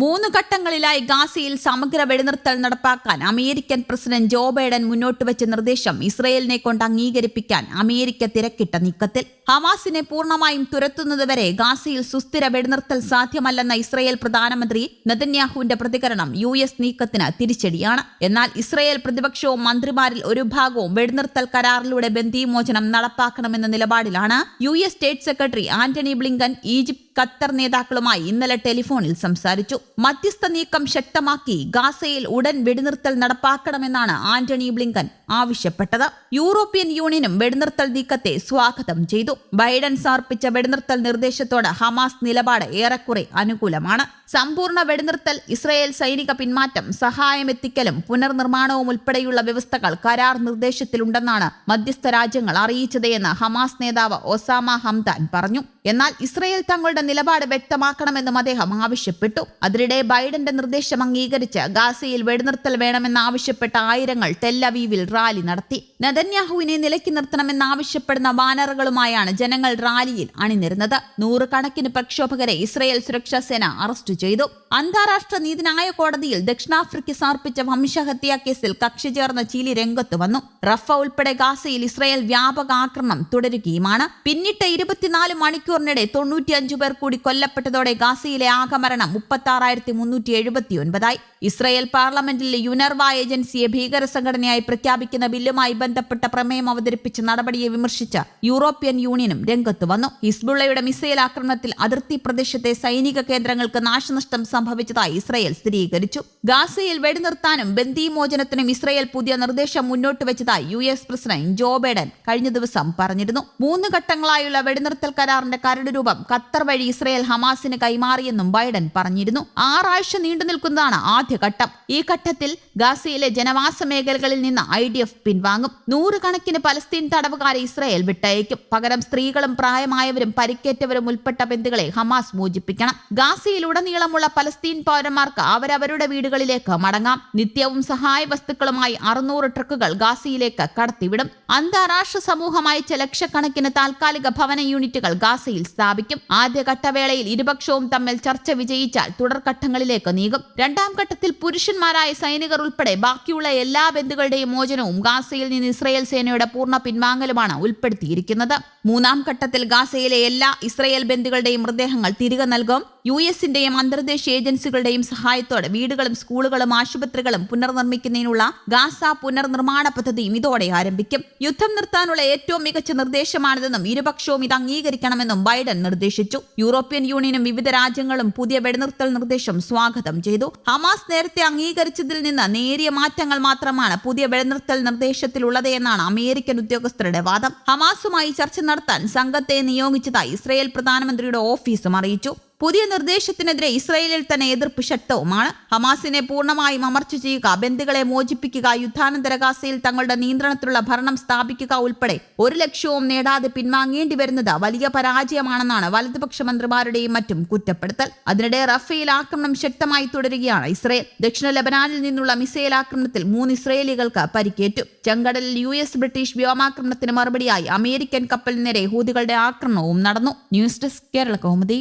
മൂന്ന് ഘട്ടങ്ങളിലായി ഗാസയിൽ സമഗ്ര വെടിനിർത്തൽ നടപ്പാക്കാൻ അമേരിക്കൻ പ്രസിഡന്റ് ജോ ബൈഡൻ മുന്നോട്ട് വെച്ച നിർദ്ദേശം ഇസ്രയേലിനെ കൊണ്ട് അംഗീകരിപ്പിക്കാൻ അമേരിക്ക തിരക്കിട്ട നീക്കത്തിൽ. ഹമാസിനെ പൂർണമായും തുരത്തുന്നതുവരെ ഗാസയിൽ സുസ്ഥിര വെടിനിർത്തൽ സാധ്യമല്ലെന്ന ഇസ്രയേൽ പ്രധാനമന്ത്രി നെതന്യാഹുവിന്റെ പ്രതികരണം യു എസ് നീക്കത്തിന് തിരിച്ചടിയാണ്. എന്നാൽ ഇസ്രയേൽ പ്രതിപക്ഷവും മന്ത്രിമാരിൽ ഒരു ഭാഗവും വെടിനിർത്തൽ കരാറിലൂടെ ബന്ദിമോചനം നടപ്പാക്കണമെന്ന നിലപാടിലാണ് U S state secretary Antony Blinken Egypt Qatar നേതാക്കളുമായി ഇന്നലെ ടെലിഫോണിൽ സംസാരിച്ചു. മധ്യസ്ഥ നീക്കം ശക്തമാക്കി ഗാസയിൽ ഉടൻ വെടിനിർത്തൽ നടപ്പാക്കണമെന്നാണ് ആന്റണി ബ്ലിങ്കൻ ആവശ്യപ്പെട്ടത്. യൂറോപ്യൻ യൂണിയനും വെടിനിർത്തൽ നീക്കത്തെ സ്വാഗതം ചെയ്തു. ബൈഡൻ സമർപ്പിച്ച വെടിനിർത്തൽ നിർദ്ദേശത്തോട് ഹമാസ് നിലപാട് ഏറെക്കുറെ അനുകൂലമാണ്. സമ്പൂർണ വെടിനിർത്തൽ ഇസ്രയേൽ സൈനിക പിന്മാറ്റം സഹായമെത്തിക്കലും പുനർനിർമ്മാണവും ഉൾപ്പെടെയുള്ള വ്യവസ്ഥകൾ കരാർ നിർദ്ദേശത്തിലുണ്ടെന്നാണ് മധ്യസ്ഥ രാജ്യങ്ങൾ അറിയിച്ചത് എന്ന് ഹമാസ് നേതാവ് ഒസാമ ഹംദാൻ പറഞ്ഞു. എന്നാൽ ഇസ്രയേൽ തങ്ങളുടെ നിലപാട് വ്യക്തമാക്കണമെന്നും അദ്ദേഹം ആവശ്യപ്പെട്ടു. അതിനിടെ ബൈഡന്റെ നിർദ്ദേശം അംഗീകരിച്ച് ഗാസയിൽ വെടിനിർത്തൽ വേണമെന്നാവശ്യപ്പെട്ട ആയിരങ്ങൾ ടെല്ലവീവിൽ റാലി നടത്തി. നെതന്യാഹുവിനെ നിലയ്ക്ക് നിർത്തണമെന്നാവശ്യപ്പെടുന്ന ബാനറുകളുമായാണ് ജനങ്ങൾ റാലിയിൽ അണിനിരുന്നത്. നൂറുകണക്കിന് പ്രക്ഷോഭകരെ ഇസ്രയേൽ സുരക്ഷാ സേന അറസ്റ്റ് ചെയ്തു. അന്താരാഷ്ട്ര നീതിന്യായ കോടതിയിൽ ദക്ഷിണാഫ്രിക്ക സമർപ്പിച്ച വംശഹത്യാ കേസിൽ കക്ഷി ചേർന്ന ചിലി രംഗത്ത് വന്നു. റഫ ഉൾപ്പെടെ ഗാസയിൽ ഇസ്രയേൽ വ്യാപക ആക്രമണം തുടരുകയുമാണ്. പിന്നിട്ട ഇരുപത്തിനാല് മണിക്കൂറിനിടെ തൊണ്ണൂറ്റിയഞ്ചു പേർ കൂടി കൊല്ലപ്പെട്ടതോടെ ഗാസയിലെ ആകെ മരണം മുപ്പത്തി ആറായിരത്തി മുന്നൂറ്റി എഴുപത്തി ഒൻപതായി ഇസ്രയേൽ പാർലമെന്റിലെ യുനർവ ഏജൻസിയെ ഭീകര സംഘടനയായി പ്രഖ്യാപിക്കുന്ന ബില്ലുമായി ബന്ധപ്പെട്ട പ്രമേയം അവതരിപ്പിച്ച് നടപടിയെ വിമർശിച്ച് യൂറോപ്യൻ യൂണിയനും രംഗത്ത് വന്നു. ഹിസ്ബുള്ളയുടെ മിസൈൽ ആക്രമണത്തിൽ അതിർത്തി പ്രദേശത്തെ സൈനിക കേന്ദ്രങ്ങൾക്ക് നാശനഷ്ടം സംഭവിച്ചതായി ഇസ്രയേൽ സ്ഥിരീകരിച്ചു. ഗാസയിൽ വെടിനിർത്താനും ബന്ദിമോചനത്തിനും ഇസ്രയേൽ പുതിയ നിർദ്ദേശം മുന്നോട്ട് വെച്ചതായി U S president Joe Biden കഴിഞ്ഞ ദിവസം പറഞ്ഞിരുന്നു. മൂന്ന് ഘട്ടങ്ങളായുള്ള വെടിനിർത്തൽ കരാറിന്റെ കരട് രൂപം ഖത്തർ വഴി ഇസ്രയേൽ ഹമാസിന് കൈമാറിയെന്നും ബൈഡൻ പറഞ്ഞിരുന്നു. ആറാഴ്ച നീണ്ടു നിൽക്കുന്നതാണ് ആദ്യഘട്ടം ഈ ഘട്ടത്തിൽ ഗാസയിലെ ജനവാസ മേഖലകളിൽ നിന്ന് ഐ ഡി എഫ് പിൻവാങ്ങും. നൂറുകണക്കിന് പലസ്തീൻ തടവുകാരെ ഇസ്രായേൽ വിട്ടയക്കും. പകരം സ്ത്രീകളും പ്രായമായവരും പരിക്കേറ്റവരും ഉൾപ്പെട്ട ബന്ധുക്കളെ ഹമാസ് മോചിപ്പിക്കണം. ഗാസയിലുടനീളമുള്ള പലസ്തീൻ പൗരന്മാർക്ക് അവരവരുടെ വീടുകളിലേക്ക് മടങ്ങാം. നിത്യവും സഹായ വസ്തുക്കളുമായി അറുന്നൂറ് ട്രക്കുകൾ ഗാസയിലേക്ക് കടത്തിവിടും. അന്താരാഷ്ട്ര സമൂഹമായി ചില ലക്ഷക്കണക്കിന് താൽക്കാലിക ഭവന യൂണിറ്റുകൾ ഗാസയിൽ സ്ഥാപിക്കും. ആദ്യഘട്ടവേളയിൽ ഇരുപക്ഷവും തമ്മിൽ ചർച്ച വിജയിച്ചാൽ തുടർഘട്ടങ്ങളിലേക്ക് നീങ്ങും. രണ്ടാം ഘട്ടത്തിൽ പുരുഷന്മാരായ സൈനികർ ഉൾപ്പെടെ ബാക്കിയുള്ള എല്ലാ ബന്ധുക്കളുടെയും മോചനവും ഗാസയിൽ നിന്ന് ഇസ്രയേൽ സേനയുടെ പൂർണ പിൻവാങ്ങലുമാണ് ഉൾപ്പെടുത്തിയിരിക്കുന്നത്. മൂന്നാം ഘട്ടത്തിൽ ഗാസയിലെ എല്ലാ ഇസ്രയേൽ ബന്ധുക്കളുടെയും മൃതദേഹങ്ങൾ തിരികെ നൽകും. യു എസിന്റെയും അന്തർദേശീയ ഏജൻസികളുടെയും സഹായത്തോടെ വീടുകളും സ്കൂളുകളും ആശുപത്രികളും പുനർനിർമ്മിക്കുന്നതിനുള്ള ഗാസ പുനർനിർമ്മാണ പദ്ധതിയും ഇതോടെ ആരംഭിക്കും. യുദ്ധം നിർത്താനുള്ള ഏറ്റവും മികച്ച നിർദ്ദേശമാണിതെന്നും ഇരുപക്ഷവും ഇത് അംഗീകരിക്കണമെന്നും ബൈഡൻ നിർദ്ദേശിച്ചു. യൂറോപ്യൻ യൂണിയനും വിവിധ രാജ്യങ്ങളും പുതിയ വെടിനിർത്തൽ നിർദ്ദേശം സ്വാഗതം ചെയ്തു. ഹമാസ് നേരത്തെ അംഗീകരിച്ചതിൽ നിന്ന് നേരിയ മാറ്റങ്ങൾ മാത്രമാണ് പുതിയ വെടിനിർത്തൽ നിർദ്ദേശത്തിലുള്ളത് എന്നാണ് അമേരിക്കൻ ഉദ്യോഗസ്ഥരുടെ വാദം. ഹമാസുമായി ചർച്ച നടത്താൻ സംഘത്തെ നിയോഗിച്ചതായി ഇസ്രയേൽ പ്രധാനമന്ത്രിയുടെ ഓഫീസും അറിയിച്ചു. പുതിയ നിർദ്ദേശത്തിനെതിരെ ഇസ്രയേലിൽ തന്നെ എതിർപ്പ് ശക്തവുമാണ്. ഹമാസിനെ പൂർണമായും അമർച്ച ചെയ്യുക ബന്ധുക്കളെ മോചിപ്പിക്കുക യുദ്ധാനന്തര ഗാസയിൽ തങ്ങളുടെ നിയന്ത്രണത്തിലുള്ള ഭരണം സ്ഥാപിക്കുക ഉൾപ്പെടെ ഒരു ലക്ഷ്യവും നേടാതെ പിൻവാങ്ങേണ്ടി വരുന്നത് വലിയ പരാജയമാണെന്നാണ് വലതുപക്ഷ മന്ത്രിമാരുടെയും മറ്റും കുറ്റപ്പെടുത്തൽ. അതിനിടെ റഫേൽ ആക്രമണം ശക്തമായി തുടരുകയാണ് ഇസ്രയേൽ. ദക്ഷിണ ലബനാനിൽ നിന്നുള്ള മിസൈൽ ആക്രമണത്തിൽ മൂന്ന് ഇസ്രയേലികൾക്ക് പരിക്കേറ്റു. ചെങ്കടലിൽ യു എസ് ബ്രിട്ടീഷ് വ്യോമാക്രമണത്തിന് മറുപടിയായി അമേരിക്കൻ കപ്പലിന് നേരെ ഹൂതികളുടെ ആക്രമണവും നടന്നു. News desk Kerala Kaumudi.